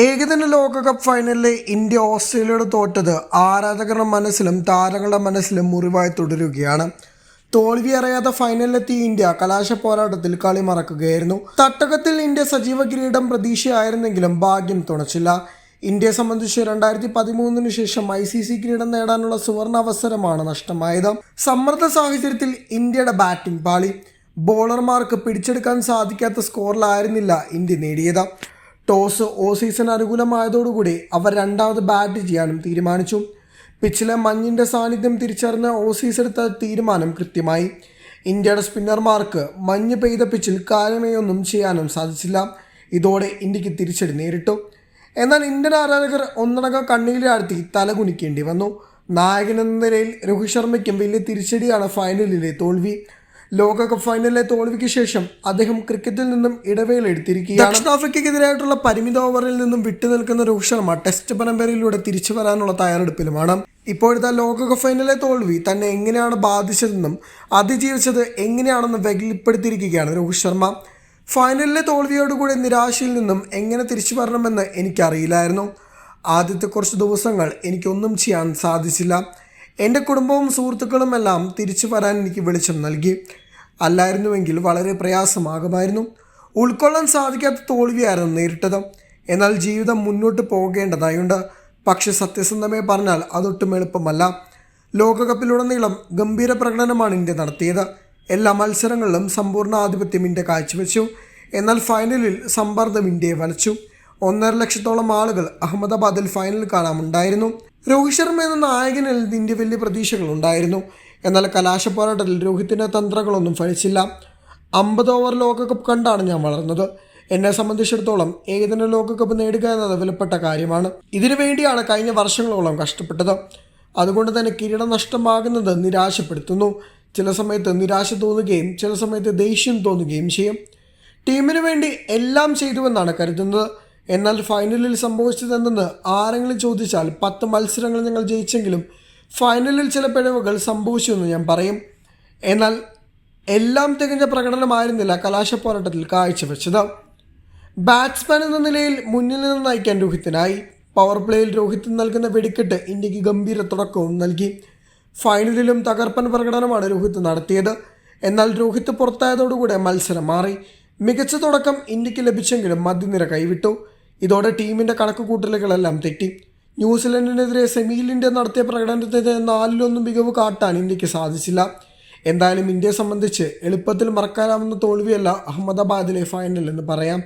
ഏകദിന ലോകകപ്പ് ഫൈനലിൽ ഇന്ത്യ ഓസ്ട്രേലിയയോട് തോറ്റത് ആരാധകരുടെ മനസ്സിലും താരങ്ങളുടെ മനസ്സിലും മുറിവായി തുടരുകയാണ്. തോൽവി അറിയാതെ ഫൈനലിലെത്തിയ ഇന്ത്യ കലാശ പോരാട്ടത്തിൽ കളി മറക്കുകയായിരുന്നു. തട്ടകത്തിൽ ഇന്ത്യ സജീവ കിരീടം പ്രതീക്ഷയായിരുന്നെങ്കിലും ഭാഗ്യം തുണച്ചില്ല. ഇന്ത്യയെ സംബന്ധിച്ച് രണ്ടായിരത്തി പതിമൂന്നിന് ശേഷം ഐ സി സി കിരീടം നേടാനുള്ള സുവർണ അവസരമാണ് നഷ്ടമായത്. സമ്മർദ്ദ സാഹചര്യത്തിൽ ഇന്ത്യയുടെ ബാറ്റിംഗ് പാളി. ബോളർമാർക്ക് പിടിച്ചെടുക്കാൻ സാധിക്കാത്ത സ്കോറിലായിരുന്നില്ല ഇന്ത്യ നേടിയത്. ടോസ് ഓ സീസൺ അനുകൂലമായതോടുകൂടി അവർ രണ്ടാമത് ബാറ്റ് ചെയ്യാനും തീരുമാനിച്ചു. പിച്ചിലെ മഞ്ഞിന്റെ സാന്നിധ്യം തിരിച്ചറിഞ്ഞ ഓസീസ് എടുത്ത തീരുമാനം കൃത്യമായി. ഇന്ത്യയുടെ സ്പിന്നർമാർക്ക് മഞ്ഞ് പെയ്ത പിച്ചിൽ കാര്യമേയൊന്നും ചെയ്യാനും സാധിച്ചില്ല. ഇതോടെ ഇന്ത്യയ്ക്ക് തിരിച്ചടി നേരിട്ടു. എന്നാൽ ഇന്ത്യൻ ആരാധകർ ഒന്നടങ്കം കണ്ണീരിലാഴ്ത്തി തലകുനിക്കേണ്ടി വന്നു. നായകൻ എന്ന നിലയിൽ രോഹിത് ശർമ്മയ്ക്കും വലിയ തിരിച്ചടിയാണ് ഫൈനലിലെ തോൽവി. ലോകകപ്പ് ഫൈനലിലെ തോൽവിക്ക് ശേഷം അദ്ദേഹം ക്രിക്കറ്റിൽ നിന്നും ഇടവേള എടുത്തിരിക്കുകയാണ്. ദക്ഷിണാഫ്രിക്കയ്ക്കെതിരായിട്ടുള്ള പരിമിത ഓവറിൽ നിന്നും വിട്ടുനിൽക്കുന്ന രോഹിത് ശർമ്മ ടെസ്റ്റ് പരമ്പരയിലൂടെ തിരിച്ചു വരാനുള്ള തയ്യാറെടുപ്പിലുമാണ്. ഇപ്പോഴത്തെ ലോകകപ്പ് ഫൈനലിലെ തോൽവി തന്നെ എങ്ങനെയാണ് ബാധിച്ചതെന്നും അതിജീവിച്ചത് എങ്ങനെയാണെന്നും വെളിപ്പെടുത്തിയിരിക്കുകയാണ് രോഹിത് ശർമ്മ. ഫൈനലിലെ തോൽവിയോടുകൂടി നിരാശയിൽ നിന്നും എങ്ങനെ തിരിച്ചു വരണമെന്ന് എനിക്കറിയില്ലായിരുന്നു. ആദ്യത്തെ കുറച്ച് ദിവസങ്ങൾ എനിക്കൊന്നും ചെയ്യാൻ സാധിച്ചില്ല. എന്റെ കുടുംബവും സുഹൃത്തുക്കളും എല്ലാം തിരിച്ചു വരാൻ എനിക്ക് വെളിച്ചം നൽകി. അല്ലായിരുന്നുവെങ്കിൽ വളരെ പ്രയാസമാകുമായിരുന്നു. ഉൾക്കൊള്ളാൻ സാധിക്കാത്ത തോൽവിയായിരുന്നു നേരിട്ടത്. എന്നാൽ ജീവിതം മുന്നോട്ട് പോകേണ്ടതായുണ്ട്. പക്ഷെ സത്യസന്ധമായി പറഞ്ഞാൽ അതൊട്ടും എളുപ്പമല്ല. ലോകകപ്പിലുടനീളം ഗംഭീര പ്രകടനമാണ് ഇന്ത്യ നടത്തിയത്. എല്ലാ മത്സരങ്ങളിലും സമ്പൂർണ ആധിപത്യം ഇന്ത്യ കാഴ്ചവെച്ചു. എന്നാൽ ഫൈനലിൽ സമ്മർദ്ദം ഇന്ത്യയെ വലച്ചു. ഒന്നര ലക്ഷത്തോളം ആളുകൾ അഹമ്മദാബാദിൽ ഫൈനൽ കാണാമുണ്ടായിരുന്നു രോഹിത് ശർമ്മ എന്ന നായകനിൽ ഇന്ത്യ വലിയ പ്രതീക്ഷകളുണ്ടായിരുന്നു. എന്നാൽ കലാശ പോരാട്ടത്തിൽ രോഹിത്തിന്റെ തന്ത്രങ്ങളൊന്നും ഫലിച്ചില്ല. അമ്പത് ഓവർ ലോകകപ്പ് കണ്ടാണ് ഞാൻ വളർന്നത്. എന്നെ സംബന്ധിച്ചിടത്തോളം ഏകദിന ലോകകപ്പ് നേടുക എന്നത് വിലപ്പെട്ട കാര്യമാണ്. ഇതിനു വേണ്ടിയാണ് കഴിഞ്ഞ വർഷങ്ങളോളം കഷ്ടപ്പെട്ടത്. അതുകൊണ്ട് തന്നെ കിരീടം നഷ്ടമാകുന്നത് നിരാശപ്പെടുത്തുന്നു. ചില സമയത്ത് നിരാശ തോന്നുകയും ചില സമയത്ത് ദേഷ്യം തോന്നുകയും ചെയ്യും. ടീമിനു വേണ്ടി എല്ലാം ചെയ്തുവെന്നാണ് കരുതുന്നത്. എന്നാൽ ഫൈനലിൽ സംഭവിച്ചത് എന്തെന്ന് ആരെങ്കിലും ചോദിച്ചാൽ പത്ത് മത്സരങ്ങൾ ഞങ്ങൾ ജയിച്ചെങ്കിലും ഫൈനലിൽ ചില പിഴവുകൾ സംഭവിച്ചു എന്ന് ഞാൻ പറയും. എന്നാൽ എല്ലാം തികഞ്ഞ പ്രകടനമായിരുന്നില്ല കലാശ പോരാട്ടത്തിൽ കാഴ്ചവെച്ചത്. ബാറ്റ്സ്മാൻ എന്ന നിലയിൽ മുന്നിൽ നിന്ന് നയിക്കാൻ രോഹിത്തിനായി. പവർ പ്ലേയിൽ രോഹിത് നൽകുന്ന വെടിക്കെട്ട് ഇന്ത്യയ്ക്ക് ഗംഭീര തുടക്കവും നൽകി. ഫൈനലിലും തകർപ്പൻ പ്രകടനമാണ് രോഹിത് നടത്തിയത്. എന്നാൽ രോഹിത് പുറത്തായതോടുകൂടെ മത്സരം മാറി. മികച്ച തുടക്കം ഇന്ത്യയ്ക്ക് ലഭിച്ചെങ്കിലും മധ്യനിര കൈവിട്ടു. ഇതോടെ ടീമിന്റെ കണക്ക് കൂട്ടലുകളെല്ലാം തെറ്റി. ന്യൂസിലൻഡിനെതിരെ സെമിയിൽ ഇന്ത്യ നടത്തിയ പ്രകടനത്തിന് നാലിലൊന്നും മികവ് കാട്ടാൻ ഇന്ത്യയ്ക്ക് സാധിച്ചില്ല. എന്തായാലും ഇന്ത്യയെ സംബന്ധിച്ച് എളുപ്പത്തിൽ മറക്കാനാവുന്ന തോൽവിയല്ല അഹമ്മദാബാദിലെ ഫൈനൽ എന്ന് പറയാം.